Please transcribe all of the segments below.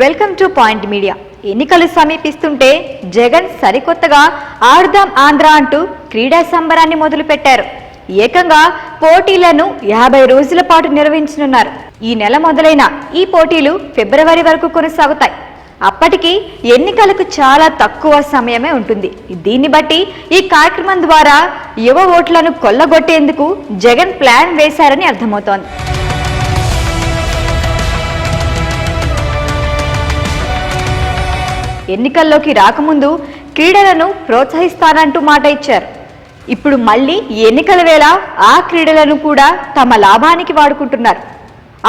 Welcome to point media ఎన్నికలు సమీపిస్తుంటే జగన్ సరికొత్తగా ఆడుదాం ఆంధ్ర అంటూ క్రీడా సంబరాన్ని మొదలుపెట్టారు. ఏకంగా పోటీలను యాభై రోజుల పాటు నిర్వహించనున్నారు. ఈ నెల మొదలైన ఈ పోటీలు ఫిబ్రవరి వరకు కొనసాగుతాయి. అప్పటికి ఎన్నికలకు చాలా తక్కువ సమయమే ఉంటుంది. దీన్ని బట్టి ఈ కార్యక్రమం ద్వారా యువ ఓట్లను కొల్లగొట్టేందుకు జగన్ ప్లాన్ వేశారని అర్థమవుతోంది. ఎన్నికల్లోకి రాకముందు క్రీడలను ప్రోత్సహిస్తానంటూ మాట ఇచ్చారు. ఇప్పుడు మళ్ళీ ఎన్నికల వేళ ఆ క్రీడలను కూడా తమ లాభానికి వాడుకుంటున్నారు.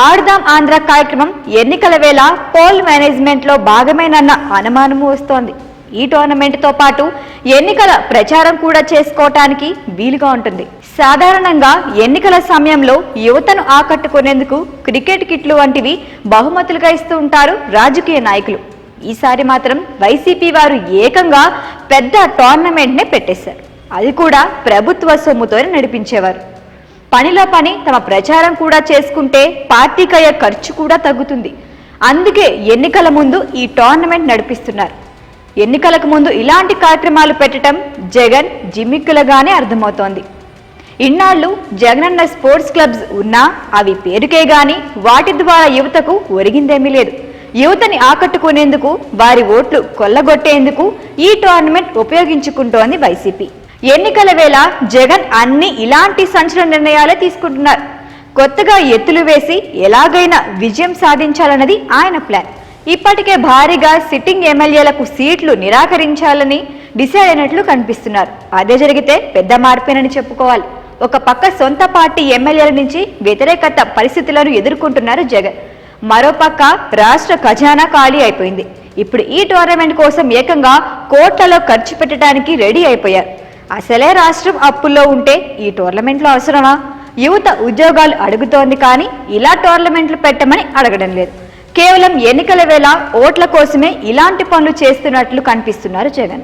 ఆడుదాం ఆంధ్ర కార్యక్రమం ఎన్నికల వేళ పోల్ మేనేజ్మెంట్లో భాగమేనన్న అనుమానము వస్తోంది. ఈ టోర్నమెంట్తో పాటు ఎన్నికల ప్రచారం కూడా చేసుకోవటానికి వీలుగా ఉంటుంది. సాధారణంగా ఎన్నికల సమయంలో యువతను ఆకట్టుకునేందుకు క్రికెట్ కిట్లు వంటివి బహుమతులుగా ఇస్తూ ఉంటారు రాజకీయ నాయకులు. ఈసారి మాత్రం వైసీపీ వారు ఏకంగా పెద్ద టోర్నమెంట్నే పెట్టేశారు. అది కూడా ప్రభుత్వ సొమ్ముతోనే నడిపించేవారు. పనిలో పని తమ ప్రచారం కూడా చేసుకుంటే పార్టీకయ్యే ఖర్చు కూడా తగ్గుతుంది. అందుకే ఎన్నికల ముందు ఈ టోర్నమెంట్ నడిపిస్తున్నారు. ఎన్నికలకు ముందు ఇలాంటి కార్యక్రమాలు పెట్టడం జగన్ జిమ్మిక్కులుగానే అర్థమవుతోంది. ఇన్నాళ్ళు జగనన్న స్పోర్ట్స్ క్లబ్స్ ఉన్నా అవి పేరుకే గాని వాటి ద్వారా యువతకు ఒరిగిందేమీ లేదు. యువతని ఆకట్టుకునేందుకు వారి ఓట్లు కొల్లగొట్టేందుకు ఈ టోర్నమెంట్ ఉపయోగించుకుంటోంది వైసీపీ. ఎన్నికల వేళ జగన్ అన్ని ఇలాంటి సంచలన నిర్ణయాలే తీసుకుంటున్నారు. కొత్తగా ఎత్తులు వేసి ఎలాగైనా విజయం సాధించాలన్నది ఆయన ప్లాన్. ఇప్పటికే భారీగా సిట్టింగ్ ఎమ్మెల్యేలకు సీట్లు నిరాకరించాలని డిసైడ్ అయినట్లు కనిపిస్తున్నారు. అదే జరిగితే పెద్ద మార్పేనని చెప్పుకోవాలి. ఒక పక్క సొంత పార్టీ ఎమ్మెల్యేల నుంచి వ్యతిరేకత పరిస్థితులను ఎదుర్కొంటున్నారు జగన్. మరోపక్క రాష్ట్ర ఖజానా ఖాళీ అయిపోయింది. ఇప్పుడు ఈ టోర్నమెంట్ కోసం ఏకంగా కోట్లలో ఖర్చు పెట్టడానికి రెడీ అయిపోయారు. అసలే రాష్ట్రం అప్పుల్లో ఉంటే ఈ టోర్నమెంట్లో అవసరమా? యువత ఉద్యోగాలు అడుగుతోంది కానీ ఇలా టోర్నమెంట్లు పెట్టమని అడగడం లేదు. కేవలం ఎన్నికల వేళ ఓట్ల కోసమే ఇలాంటి పనులు చేస్తున్నట్లు కనిపిస్తున్నారు జగన్.